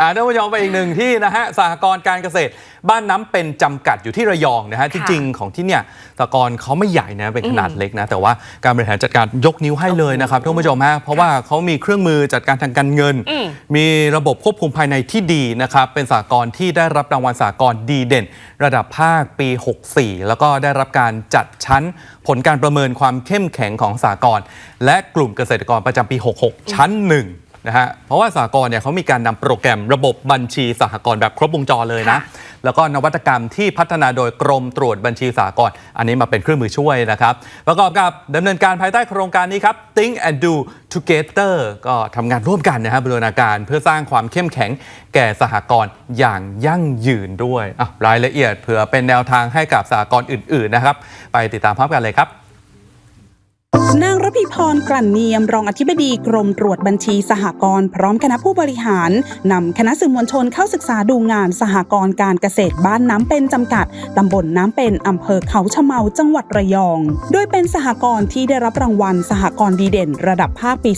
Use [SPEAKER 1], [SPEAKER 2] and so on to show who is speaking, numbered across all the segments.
[SPEAKER 1] อ่าท่านผู้ชมไปอีกหนึ่งที่นะฮะสหกรณ์การเกษตร บ้านน้ำเป็นจำกัดอยู่ที่ระยองนะฮะจริงๆของที่เนี่ยสหกรณ์เขาไม่ใหญ่นะเป็นขนาดเล็กนะแต่ว่าการบริหารจัดการยกนิ้วให้เลยนะครับท่านผู้ชมฮะเพราะว่าเขามีเครื่องมือจัดการทางการเงิน
[SPEAKER 2] อืม
[SPEAKER 1] มีระบบควบคุมภายในที่ดีนะครับเป็นสหกรณ์ที่ได้รับรางวัลสหกรณ์ดีเด่น ระดับภาคปี 64 แล้วก็ได้รับการจัดชั้นผลการประเมินความเข้มแข็งของสหกรณ์และกลุ่มเกษตรกรประจำปี 66 ชั้นหนึ่ง นะฮะเพราะว่าสหกรณ์เนี่ยเขามีการนำโปรแกรมระบบบัญชีสหกรณ์แบบครบวงจรเลยนะ
[SPEAKER 2] ค่ะ
[SPEAKER 1] แล้วก็นวัตกรรมที่พัฒนาโดยกรมตรวจบัญชีสากลอันนี้มาเป็นเครื่องมือช่วยนะครับ ประกอบกับดำเนินการภายใต้โครงการนี้ครับ Think and Do Together ก็ทำงานร่วมกันนะครับบูรณาการเพื่อสร้างความเข้มแข็งแก่สหกรณ์อย่างยั่งยืนด้วยอะรายละเอียดเผื่อเป็นแนวทางให้กับสหกรณ์อื่น ๆนะครับ ไปติดตามพร้อมกันเลยครับ
[SPEAKER 3] นางระพีพรกลั่นเนียมรองอธิบดีกรมตรวจบัญชีสหกรณ์พร้อมคณะผู้บริหารนำคณะสื่อมวลชนเข้าศึกษาดูงานสหกรณ์การเกษตรบ้านน้ำเป็นจำกัดตำบลน้ำเป็นอำเภอเขาชะเมาจังหวัดระยอง โดยเป็นสหกรณ์ที่ได้รับรางวัลสหกรณ์ดีเด่น ระดับภาคปี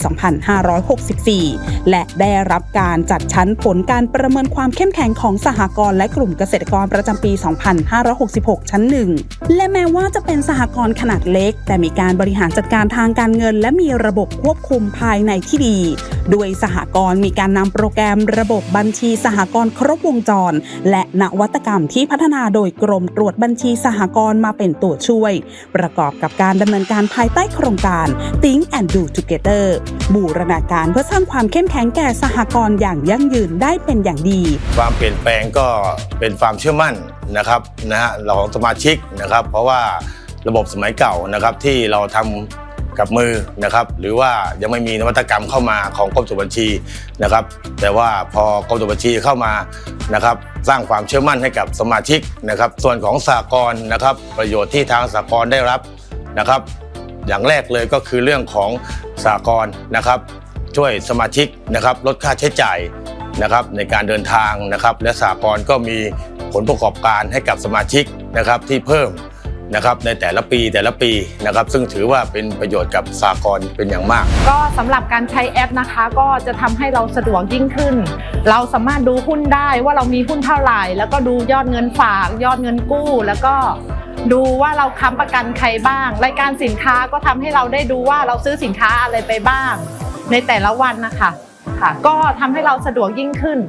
[SPEAKER 3] 2564 และได้รับการจัดชั้นผลการประเมินความเข้มแข็งของสหกรณ์และกลุ่มเกษตรกรประจำปี 2566 ชั้นหนึ่งและแม้ว่าจะเป็นสหกรณ์ขนาดเล็ก แต่มีการบริหารจัดการทางการเงิน และมีระบบควบคุมภายในที่ดี โดยสหกรณ์มีการนำโปรแกรมระบบบัญชีสหกรณ์ครบวงจร และนวัตกรรมที่พัฒนาโดยกรมตรวจบัญชีสหกรณ์มาเป็นตัวช่วย ประกอบกับการดำเนินการภายใต้โครงการ Think and Do Together บูรณาการเพื่อสร้างความเข้มแข็งแก่สหกรณ์อย่างยั่งยืนได้เป็นอย่างดี
[SPEAKER 4] ความเปลี่ยนแปลงก็เป็นความเชื่อมั่นนะครับนะฮะเราของสมาชิกนะครับ เพราะว่า ระบบสมัยเก่านะครับที่เราทำกับมือนะครับ หรือว่ายังไม่มีนวัตกรรมเข้ามาของกรมตรวจบัญชีนะครับ แต่ว่าพอกรมตรวจบัญชีเข้ามานะครับ สร้างความเชื่อมั่นให้กับสมาชิกนะครับ ส่วนของสากลนะครับ ประโยชน์ที่ทางสากลได้รับนะครับ อย่างแรกเลยก็คือเรื่องของสากลนะครับ ช่วยสมาชิกนะครับ ลดค่าใช้จ่ายนะครับในการเดินทางนะครับ และสากลก็มีผลประกอบการให้กับสมาชิกนะครับที่เพิ่ม นะครับในแต่ละปีแต่ละปีนะครับ ซึ่งถือว่าเป็นประโยชน์กับสากลเป็นอย่างมาก
[SPEAKER 2] ก็สำหรับการใช้แอปนะคะ ก็จะทำให้เราสะดวกยิ่งขึ้น เราสามารถดูหุ้นได้ว่าเรามีหุ้นเท่าไหร่ แล้วก็ดูยอดเงินฝากยอดเงินกู้ แล้วก็ดูว่าเราค้ำประกันใครบ้าง รายการสินค้าก็ทำให้เราได้ดูว่าเราซื้อสินค้าอะไรไปบ้าง ในแต่ละวันนะคะค่ะก็ทำให้เราสะดวกยิ่งขึ้น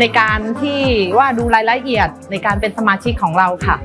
[SPEAKER 2] ในการที่ว่าดูรายละเอียดในการเป็นสมาชิกของเราค่ะ